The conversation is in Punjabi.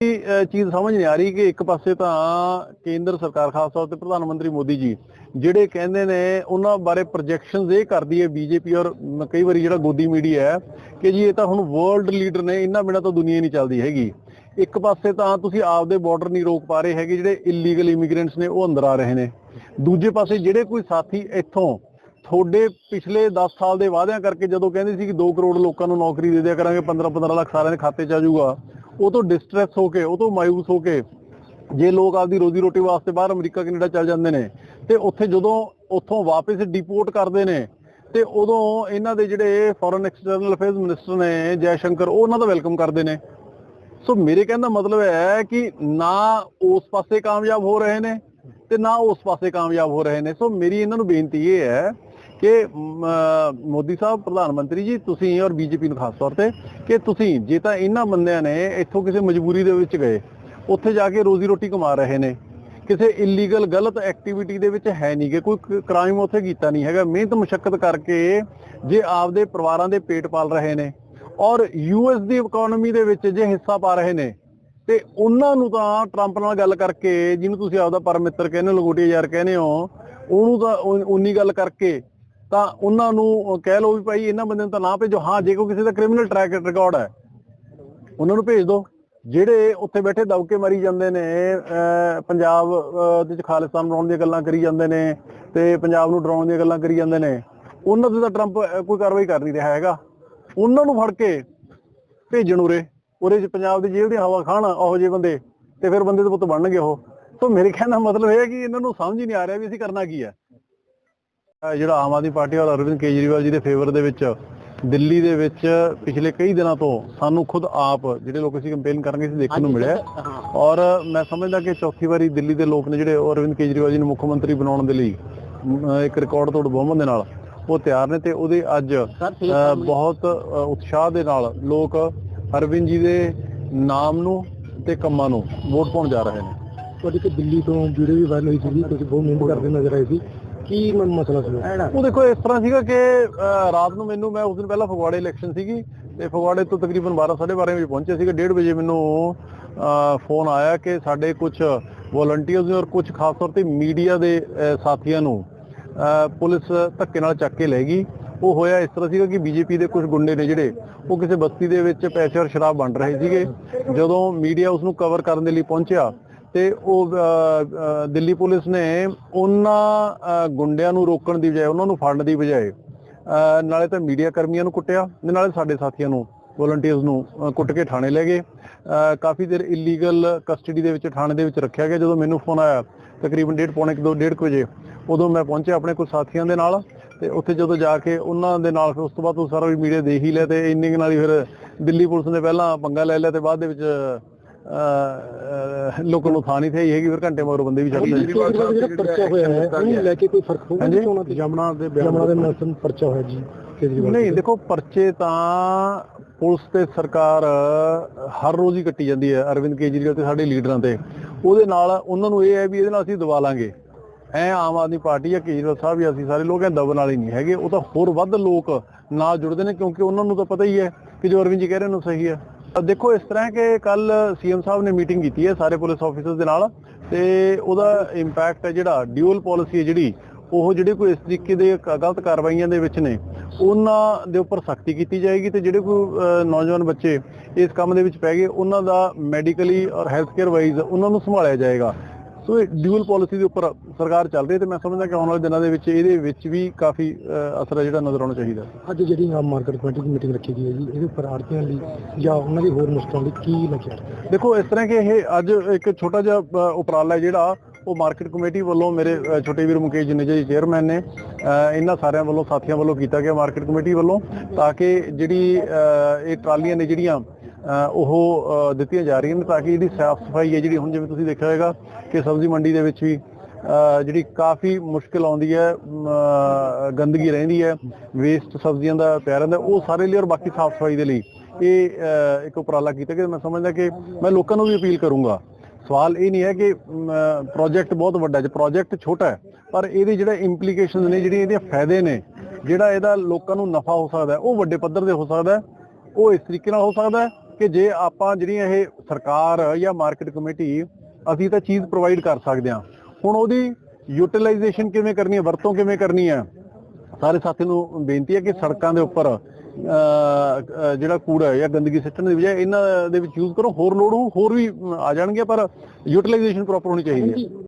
ਚੀਜ਼ ਸਮਝ ਨਹੀਂ ਆ ਰਹੀ ਕਿ ਇੱਕ ਪਾਸੇ ਤਾਂ ਕੇਂਦਰ ਸਰਕਾਰ, ਖਾਸ ਤੌਰ ਤੇ ਪ੍ਰਧਾਨ ਮੰਤਰੀ ਮੋਦੀ ਜੀ, ਜਿਹੜੇ ਕਹਿੰਦੇ ਨੇ ਉਹਨਾਂ ਬਾਰੇ ਪ੍ਰੋਜੈਕਸ਼ਨਸ ਇਹ ਕਰਦੀ ਹੈ ਬੀਜੇਪੀ ਔਰ ਕਈ ਵਾਰੀ ਜਿਹੜਾ ਗੋਦੀ ਮੀਡੀਆ ਹੈ ਕਿ ਜੀ ਇਹ ਤਾਂ ਹੁਣ ਵਰਲਡ ਲੀਡਰ ਨੇ ਇਹਨਾਂ ਬਿਨਾਂ ਤਾਂ ਦੁਨੀਆ ਨਹੀਂ ਚੱਲਦੀ ਹੈਗੀ। ਇੱਕ ਪਾਸੇ ਤਾਂ ਤੁਸੀਂ ਆਪਦੇ ਬਾਰਡਰ ਨਹੀਂ ਰੋਕ ਪਾ ਰਹੇ ਹੈਗੇ ਜਿਹੜੇ ਇਲੀਗਲ ਇਮੀਗ੍ਰੈਂਟਸ ਨੇ, ਉਹ ਅੰਦਰ ਆ ਰਹੇ ਨੇ। ਦੂਜੇ ਪਾਸੇ ਜਿਹੜੇ ਕੋਈ ਸਾਥੀ ਇੱਥੋਂ ਤੁਹਾਡੇ ਪਿਛਲੇ 10 ਸਾਲ ਦੇ ਵਾਅਦਿਆਂ ਕਰਕੇ ਜਦੋਂ ਕਹਿੰਦੇ ਸੀ ਕਿ 2 ਕਰੋੜ ਲੋਕਾਂ ਨੂੰ ਨੌਕਰੀ ਦੇ ਦਿਆ ਕਰਾਂਗੇ 15 15 ਲੱਖ ਸਾਰਿਆਂ ਦੇ ਖਾਤੇ 'ਚ ਆ ਜਾਊਗਾ ਉਹ ਤੋਂ ਡਿਸਟ੍ਰੈਸ ਹੋ ਕੇ, ਉਹ ਤੋਂ ਮਾਇੂਸ ਹੋ ਕੇ ਜੇ ਲੋਕ ਆਪਦੀ ਰੋਜ਼ੀ ਰੋਟੀ ਵਾਸਤੇ ਬਾਹਰ ਅਮਰੀਕਾ, ਕੈਨੇਡਾ ਚੱਲ ਜਾਂਦੇ ਨੇ, ਤੇ ਉੱਥੇ ਜਦੋਂ ਉੱਥੋਂ ਵਾਪਸ ਡਿਪੋਰਟ ਕਰਦੇ ਨੇ, ਤੇ ਉਦੋਂ ਇਹਨਾਂ ਦੇ ਜਿਹੜੇ ਫੋਰਨ ਐਕਸਟਰਨਲ ਅਫੇਅਰਸ ਮਿਨਿਸਟਰ ਨੇ ਜੈ ਸ਼ੰਕਰ ਉਹ ਉਹਨਾਂ ਦਾ ਵੈਲਕਮ ਕਰਦੇ ਨੇ। ਸੋ ਮੇਰੇ ਕਹਿਣ ਦਾ ਮਤਲਬ ਹੈ ਕਿ ਨਾ ਉਸ ਪਾਸੇ ਕਾਮਯਾਬ ਹੋ ਰਹੇ ਨੇ ਤੇ ਨਾ ਉਸ ਪਾਸੇ ਕਾਮਯਾਬ ਹੋ ਰਹੇ ਨੇ। ਸੋ ਮੇਰੀ ਇਹਨਾਂ ਨੂੰ ਬੇਨਤੀ ਇਹ ਹੈ ਕਿ ਮੋਦੀ ਸਾਹਿਬ, ਪ੍ਰਧਾਨ ਮੰਤਰੀ ਜੀ, ਤੁਸੀਂ ਔਰ ਬੀਜੇਪੀ ਨੂੰ ਖਾਸ ਤੌਰ ਤੇ ਕਿ ਤੁਸੀਂ ਜੇ ਤਾਂ ਇਹਨਾਂ ਬੰਦਿਆਂ ਨੇ ਇੱਥੋਂ ਕਿਸੇ ਮਜਬੂਰੀ ਦੇ ਵਿੱਚ ਗਏ, ਉੱਥੇ ਜਾ ਕੇ ਰੋਜ਼ੀ ਰੋਟੀ ਕਮਾ ਰਹੇ ਨੇ, ਕਿਸੇ ਇਲੀਗਲ ਗਲਤ ਐਕਟੀਵਿਟੀ ਦੇ ਵਿੱਚ ਹੈ ਨਹੀਂ ਕਿ ਕੋਈ ਕ੍ਰਾਈਮ ਉੱਥੇ ਕੀਤਾ ਨਹੀਂ ਹੈਗਾ, ਮਿਹਨਤ ਮੁਸ਼ਕਲ ਕਰਕੇ ਜੇ ਆਪਦੇ ਪਰਿਵਾਰਾਂ ਦੇ ਪੇਟ ਪਾਲ ਰਹੇ ਨੇ ਔਰ ਯੂਐਸ ਦੀ ਇਕਨੋਮੀ ਦੇ ਵਿੱਚ ਜੇ ਹਿੱਸਾ ਪਾ ਰਹੇ ਨੇ, ਤੇ ਉਹਨਾਂ ਨੂੰ ਤਾਂ ਟਰੰਪ ਨਾਲ ਗੱਲ ਕਰਕੇ, ਜਿਹਨੂੰ ਤੁਸੀਂ ਆਪਦਾ ਪਰਮਿੱਤਰ ਕਹਿੰਦੇ ਹੋ ਲੰਗੋਟੀਆ ਯਾਰ ਕਹਿੰਦੇ ਹੋ, ਉਹਨੂੰ ਤਾਂ ਉਨੀ ਗੱਲ ਕਰਕੇ ਤਾਂ ਉਹਨਾਂ ਨੂੰ ਕਹਿ ਲਓ ਵੀ ਭਾਈ ਇਹਨਾਂ ਬੰਦਿਆਂ ਨੂੰ ਤਾਂ ਨਾ ਭੇਜੋ। ਹਾਂ, ਜੇ ਕੋਈ ਕਿਸੇ ਦਾ ਕ੍ਰਿਮੀਨਲ ਟਰੈਕ ਰਿਕਾਰਡ ਹੈ, ਉਹਨਾਂ ਨੂੰ ਭੇਜ ਦਿਓ ਜਿਹੜੇ ਉੱਥੇ ਬੈਠੇ ਦਬਕੇ ਮਾਰੀ ਜਾਂਦੇ ਨੇ, ਅਹ, ਪੰਜਾਬ ਦੇ ਵਿੱਚ ਖਾਲਿਸਤਾਨ ਬਣਾਉਣ ਦੀਆਂ ਗੱਲਾਂ ਕਰੀ ਜਾਂਦੇ ਨੇ ਤੇ ਪੰਜਾਬ ਨੂੰ ਡਰਾਉਣ ਦੀਆਂ ਗੱਲਾਂ ਕਰੀ ਜਾਂਦੇ ਨੇ, ਉਹਨਾਂ ਤੇ ਤਾਂ ਟਰੰਪ ਕੋਈ ਕਾਰਵਾਈ ਕਰ ਨਹੀਂ ਰਿਹਾ ਹੈਗਾ। ਉਹਨਾਂ ਨੂੰ ਫੜ ਕੇ ਭੇਜਣ ਉਰੇ। ਉਰੇ ਚ ਪੰਜਾਬ ਦੀ ਜੇਲ੍ਹ ਦੀ ਹਵਾ ਖਾਣ ਉਹੋ ਜਿਹੇ ਬੰਦੇ ਤੇ ਫਿਰ ਬੰਦੇ ਦੇ ਪੁੱਤ ਬਣਨਗੇ ਉਹ। ਸੋ ਮੇਰੇ ਕਹਿਣ ਦਾ ਮਤਲਬ ਇਹ ਹੈ ਕਿ ਇਹਨਾਂ ਨੂੰ ਸਮਝ ਹੀ ਨਹੀਂ ਆ ਰਿਹਾ ਵੀ ਅਸੀਂ ਕਰਨਾ ਕੀ ਹੈ। ਜਿਹੜਾ ਆਮ ਆਦਮੀ ਪਾਰਟੀ ਔਰ ਅਰਵਿੰਦ ਕੇਜਰੀਵਾਲ ਜੀ ਦੇ ਫੇਵਰ ਦੇ ਵਿੱਚ ਦਿੱਲੀ ਦੇ ਵਿੱਚ ਪਿਛਲੇ ਕਈ ਦਿਨਾਂ ਤੋਂ ਸਾਨੂੰ ਖੁਦ ਆਪ ਜਿਹੜੇ ਲੋਕ ਅਸੀਂ ਕੰਪੇਨ ਕਰਾਂਗੇ ਸੀ ਦੇਖਣ ਨੂੰ ਮਿਲਿਆ। ਔਰ ਮੈਂ ਸਮਝਦਾ ਕਿ ਚੌਥੀ ਵਾਰੀ ਦਿੱਲੀ ਦੇ ਲੋਕ ਨੇ ਜਿਹੜੇ ਅਰਵਿੰਦ ਕੇਜਰੀਵਾਲ ਜੀ ਨੂੰ ਮੁੱਖ ਮੰਤਰੀ ਬਣਾਉਣ ਦੇ ਲਈ ਇੱਕ ਰਿਕਾਰਡ ਤੋੜ ਬਹੁਮਤ ਦੇ ਨਾਲ ਉਹ ਤਿਆਰ ਨੇ ਤੇ ਉਹਦੇ ਅੱਜ ਬਹੁਤ ਉਤਸ਼ਾਹ ਦੇ ਨਾਲ ਲੋਕ ਅਰਵਿੰਦ ਜੀ ਦੇ ਨਾਮ ਨੂੰ ਤੇ ਕੰਮਾਂ ਨੂੰ ਵੋਟ ਪਾਉਣ ਜਾ ਰਹੇ ਨੇ। ਤੁਹਾਡੀ ਕਿ ਦਿੱਲੀ ਤੋਂ ਵੀਡੀਓ ਵੀ ਵਾਇਰਲ ਹੋਈ ਸੀ ਤੁਸੀਂ ਬਹੁਤ ਮਿਹਨਤ ਕਰਦੇ ਨਜ਼ਰ ਆਏ ਸੀ। ਕੀ ਮ- ਮਸਲਾ ਸੀ? ਉਹ ਦੇਖੋ ਇਸ ਤਰ੍ਹਾਂ ਸੀਗਾ ਕਿ ਅਹ, ਰਾਤ ਨੂੰ ਮੈਨੂੰ ਮੈਂ ਉਸ ਦਿਨ ਪਹਿਲਾਂ ਫਗਵਾੜੇ ਇਲੈਕਸ਼ਨ ਸੀਗੀ ਤੇ ਫਗਵਾੜੇ ਤੋਂ ਤਕਰੀਬਨ 12 12:30 ਵਜੇ ਪਹੁੰਚਿਆ ਸੀਗਾ। 1:30 ਵਜੇ ਮੈਨੂੰ ਫੋਨ ਆਇਆ ਕਿ ਸਾਡੇ ਕੁਝ ਵੋਲੰਟੀਅਰਸ ਨੇ ਔਰ ਕੁਝ ਖਾਸ ਤੌਰ ਤੇ ਮੀਡੀਆ ਦੇ ਅਹ, ਸਾਥੀਆਂ ਨੂੰ ਅਹ, ਪੁਲਿਸ ਧੱਕੇ ਨਾਲ ਚੱਕ ਕੇ ਲੈ ਗਈ। ਉਹ ਹੋਇਆ ਇਸ ਤਰ੍ਹਾਂ ਸੀਗਾ ਕਿ ਬੀਜੇਪੀ ਦੇ ਕੁਝ ਗੁੰਡੇ ਨੇ ਜਿਹੜੇ ਉਹ ਕਿਸੇ ਬਸਤੀ ਦੇ ਵਿੱਚ ਪੈਸੇ ਔਰ ਸ਼ਰਾਬ ਵੰਡ ਰਹੇ ਸੀਗੇ। ਜਦੋਂ ਮੀਡੀਆ ਉਸ ਨੂੰ ਕਵਰ ਕਰਨ ਦੇ ਲਈ ਪਹੁੰਚਿਆ ਤੇ ਉਹ ਦਿੱਲੀ ਪੁਲਿਸ ਨੇ ਉਹਨਾਂ ਗੁੰਡਿਆਂ ਨੂੰ ਰੋਕਣ ਦੀ ਬਜਾਏ, ਉਹਨਾਂ ਨੂੰ ਫੜਨ ਦੀ ਬਜਾਏ ਨਾਲੇ ਤਾਂ ਮੀਡੀਆ ਕਰਮੀਆਂ ਨੂੰ ਕੁੱਟਿਆ ਨਾਲੇ ਸਾਡੇ ਸਾਥੀਆਂ ਨੂੰ ਵੋਲੰਟੀਅਰਸ ਨੂੰ ਕੁੱਟ ਕੇ ਥਾਣੇ ਲੈ ਗਏ। ਕਾਫੀ ਦੇਰ ਇਲੀਗਲ ਕਸਟਡੀ ਦੇ ਵਿੱਚ, ਥਾਣੇ ਦੇ ਵਿੱਚ ਰੱਖਿਆ ਗਿਆ। ਜਦੋਂ ਮੈਨੂੰ ਫੋਨ ਆਇਆ, ਤਕਰੀਬਨ 1:30 ਪੌਣੇ 2 1:30 ਵਜੇ, ਉਦੋਂ ਮੈਂ ਪਹੁੰਚਿਆ ਆਪਣੇ ਕੁਝ ਸਾਥੀਆਂ ਦੇ ਨਾਲ ਤੇ ਉੱਥੇ ਜਦੋਂ ਜਾ ਕੇ ਉਹਨਾਂ ਦੇ ਨਾਲ ਫਿਰ ਉਸ ਤੋਂ ਬਾਅਦ ਉਹ ਸਾਰਾ ਵੀ ਮੀਡੀਆ ਦੇਖ ਹੀ ਲਿਆ ਤੇ ਇੰਨੇ ਨਾਲ ਹੀ ਫਿਰ ਦਿੱਲੀ ਪੁਲਿਸ ਨੇ ਪਹਿਲਾਂ ਪੰਗਾ ਲੈ ਲਿਆ ਤੇ ਬਾਅਦ ਦੇ ਵਿੱਚ ਲੋਕਾਂ ਨੂੰ ਥਾਂ ਨਹੀਂ ਥਈ ਹੈਗੀ ਫਿਰ ਘੰਟੇ ਮਗਰੋਂ ਬੰਦੇ ਵੀ ਛੱਡ ਦਿੱਤੇ ਕੇਜਰੀਵਾਲ ਜਿਹੜਾ ਪਰਚਾ ਹੋਇਆ ਹੈ ਉਹਨੂੰ ਲੈ ਕੇ ਕੋਈ ਫ਼ਰਕ ਹੋਊਗਾ ਹਾਂਜੀ? ਚੋਣਾਂ ਤੇ? ਜਮਨਾ ਦੇ ਜਮਨਾ ਦੇ ਮੈਸਨ ਪਰਚਾ ਹੋਇਆ ਜੀ ਕੇਜਰੀਵਾਲ ਨਹੀਂ ਦੇਖੋ ਪਰਚੇ ਤਾਂ ਪੁਲਿਸ ਤੇ ਸਰਕਾਰ ਹਰ ਰੋਜ਼ ਹੀ ਕੱਟੀ ਜਾਂਦੀ ਹੈ ਅਰਵਿੰਦ ਕੇਜਰੀਵਾਲ ਤੇ ਸਾਡੇ ਲੀਡਰਾਂ ਤੇ। ਉਹਦੇ ਨਾਲ ਉਹਨਾਂ ਨੂੰ ਇਹ ਹੈ ਵੀ ਇਹਦੇ ਨਾਲ ਅਸੀਂ ਦਬਾ ਲਾਂਗੇ। ਐ ਆਮ ਆਦਮੀ ਪਾਰਟੀ ਜਾਂ ਕੇਜਰੀਵਾਲ ਸਾਹਿਬ ਜਾਂ ਅਸੀਂ ਸਾਰੇ ਲੋਕ ਐ ਦਬਨ ਵਾਲੇ ਨਹੀਂ ਹੈਗੇ ਉਹ ਤਾਂ ਹੋਰ ਵੱਧ ਲੋਕ ਨਾਲ ਜੁੜਦੇ ਨੇ ਕਿਉਂਕਿ ਉਹਨਾਂ ਨੂੰ ਤਾਂ ਪਤਾ ਹੀ ਹੈ ਕਿ ਜੋ ਅਰਵਿੰਦ ਜੀ ਕਹਿ ਰਹੇ ਨੇ ਉਹ ਸਹੀ ਹੈ। ਦੇਖੋ, ਇਸ ਤਰ੍ਹਾਂ ਕਿ ਕੱਲ ਸੀਐਮ ਸਾਹਿਬ ਨੇ ਮੀਟਿੰਗ ਕੀਤੀ ਹੈ ਸਾਰੇ ਪੁਲਿਸ ਆਫੀਸਰਸ ਦੇ ਨਾਲ ਤੇ ਉਹਦਾ ਇੰਪੈਕਟ ਹੈ ਜਿਹੜਾ ਡਿਊਅਲ ਪਾਲਿਸੀ ਹੈ ਜਿਹੜੀ, ਉਹ ਜਿਹੜੇ ਕੋਈ ਇਸ ਤਰੀਕੇ ਦੇ ਗਲਤ ਕਾਰਵਾਈਆਂ ਦੇ ਵਿੱਚ ਨੇ, ਉਹਨਾਂ ਦੇ ਉੱਪਰ ਸਖਤੀ ਕੀਤੀ ਜਾਏਗੀ ਤੇ ਜਿਹੜੇ ਕੋਈ ਨੌਜਵਾਨ ਬੱਚੇ ਇਸ ਕੰਮ ਦੇ ਵਿੱਚ ਪੈ ਗਏ, ਉਹਨਾਂ ਦਾ ਮੈਡੀਕਲੀ ਔਰ ਹੈਲਥ ਕੇਅਰ ਵਾਈਜ਼ ਉਹਨਾਂ ਨੂੰ ਸੰਭਾਲਿਆ ਜਾਏਗਾ। ਸੋ ਇਹ ਡਿਊਅਲ ਪਾਲਿਸੀ ਦੇ ਉੱਪਰ ਸਰਕਾਰ ਚੱਲ ਰਹੀ ਹੈ ਤੇ ਮੈਂ ਸਮਝਦਾ ਕਿ ਆਉਣ ਵਾਲੇ ਦਿਨਾਂ ਦੇ ਵਿੱਚ ਇਹਦੇ ਵਿੱਚ ਵੀ ਕਾਫੀ ਅਸਰ ਜਿਹੜਾ ਨਜ਼ਰ ਆਉਣਾ ਚਾਹੀਦਾ। ਅੱਜ ਜਿਹੜੀ ਆਮ ਮਾਰਕੀਟ ਕਮੇਟੀ ਦੀ ਮੀਟਿੰਗ ਰੱਖੀ ਗਈ ਹੈ ਜੀ ਇਹਦੇ ਉੱਪਰ ਆੜਤੀਆਂ ਲਈ ਜਾਂ ਉਹਨਾਂ ਦੀ ਹੋਰ ਮੁਸ਼ਕਲਾਂ ਲਈ ਕੀ ਲੱਗਿਆ ਦੇਖੋ ਇਸ ਤਰ੍ਹਾਂ ਕਿ ਇਹ ਅੱਜ ਇੱਕ ਛੋਟਾ ਜਿਹਾ ਉਪਰਾਲਾ ਹੈ ਜਿਹੜਾ ਉਹ ਮਾਰਕੀਟ ਕਮੇਟੀ ਵੱਲੋਂ ਮੇਰੇ ਛੋਟੇ ਵੀਰ ਮੁਕੇਸ਼ ਜਨੇਜਾ ਜੀ ਚੇਅਰਮੈਨ ਨੇ ਇਹਨਾਂ ਸਾਰਿਆਂ ਵੱਲੋਂ ਸਾਥੀਆਂ ਵੱਲੋਂ ਕੀਤਾ ਗਿਆ ਮਾਰਕੀਟ ਕਮੇਟੀ ਵੱਲੋਂ ਤਾਂ ਕਿ ਜਿਹੜੀ ਇਹ ਟਰਾਲੀਆਂ ਨੇ ਜਿਹੜੀਆਂ ਉਹ ਦਿੱਤੀਆਂ ਜਾ ਰਹੀਆਂ ਨੇ ਤਾਂ ਕਿ ਜਿਹੜੀ ਸਾਫ਼ ਸਫ਼ਾਈ ਹੈ ਜਿਹੜੀ ਹੁਣ ਜਿਵੇਂ ਤੁਸੀਂ ਦੇਖਿਆ ਹੋਵੇਗਾ ਕਿ ਸਬਜ਼ੀ ਮੰਡੀ ਦੇ ਵਿੱਚ ਵੀ ਜਿਹੜੀ ਕਾਫੀ ਮੁਸ਼ਕਲ ਆਉਂਦੀ ਹੈ ਗੰਦਗੀ ਰਹਿੰਦੀ ਹੈ ਵੇਸਟ ਸਬਜ਼ੀਆਂ ਦਾ ਪਿਆ ਰਹਿੰਦਾ, ਉਹ ਸਾਰੇ ਲਈ ਔਰ ਬਾਕੀ ਸਾਫ਼ ਸਫ਼ਾਈ ਦੇ ਲਈ। ਇਹ ਇੱਕ ਉਪਰਾਲਾ ਕੀਤਾ ਗਿਆ ਮੈਂ ਸਮਝਦਾ ਕਿ ਮੈਂ ਲੋਕਾਂ ਨੂੰ ਵੀ ਅਪੀਲ ਕਰੂੰਗਾ। ਸਵਾਲ ਇਹ ਨਹੀਂ ਹੈ ਕਿ ਪ੍ਰੋਜੈਕਟ ਬਹੁਤ ਵੱਡਾ ਹੈ ਪ੍ਰੋਜੈਕਟ ਛੋਟਾ ਹੈ, ਪਰ ਇਹਦੇ ਜਿਹੜੇ ਇੰਪਲੀਕੇਸ਼ਨਸ ਨੇ, ਜਿਹੜੀਆਂ ਇਹਦੇ ਫਾਇਦੇ ਨੇ, ਜਿਹੜਾ ਇਹਦਾ ਲੋਕਾਂ ਨੂੰ ਨਫਾ ਹੋ ਸਕਦਾ ਉਹ ਵੱਡੇ ਪੱਧਰ ਤੇ ਹੋ ਸਕਦਾ ਉਹ ਇਸ ਤਰੀਕੇ ਨਾਲ ਹੋ ਸਕਦਾ ਕਿ ਜੇ ਆਪਾਂ ਜਿਹੜੀਆਂ ਇਹ ਸਰਕਾਰ ਜਾਂ ਮਾਰਕੀਟ ਕਮੇਟੀ ਅਸੀਂ ਤਾਂ ਚੀਜ਼ ਪ੍ਰੋਵਾਈਡ ਕਰ ਸਕਦੇ ਹਾਂ। ਹੁਣ ਉਹਦੀ ਯੂਟਿਲਾਈਜੇਸ਼ਨ ਕਿਵੇਂ ਕਰਨੀ ਹੈ ਵਰਤੋਂ ਕਿਵੇਂ ਕਰਨੀ ਹੈ? ਸਾਰੇ ਸਾਥੀ ਨੂੰ ਬੇਨਤੀ ਹੈ ਕਿ ਸੜਕਾਂ ਦੇ ਉੱਪਰ ਅਹ, ਜਿਹੜਾ ਕੂੜਾ ਜਾਂ ਗੰਦਗੀ ਸਿੱਟਣ ਦੀ ਬਜਾਏ ਇਹਨਾਂ ਦੇ ਵਿੱਚ ਯੂਜ਼ ਕਰੋ। ਹੋਰ ਲੋੜ ਹੋ ਹੋਰ ਵੀ ਆ ਜਾਣਗੇ ਪਰ ਯੂਟਿਲਾਈਜੇਸ਼ਨ ਪ੍ਰੋਪਰ ਹੋਣੀ ਚਾਹੀਦੀ ਹੈ।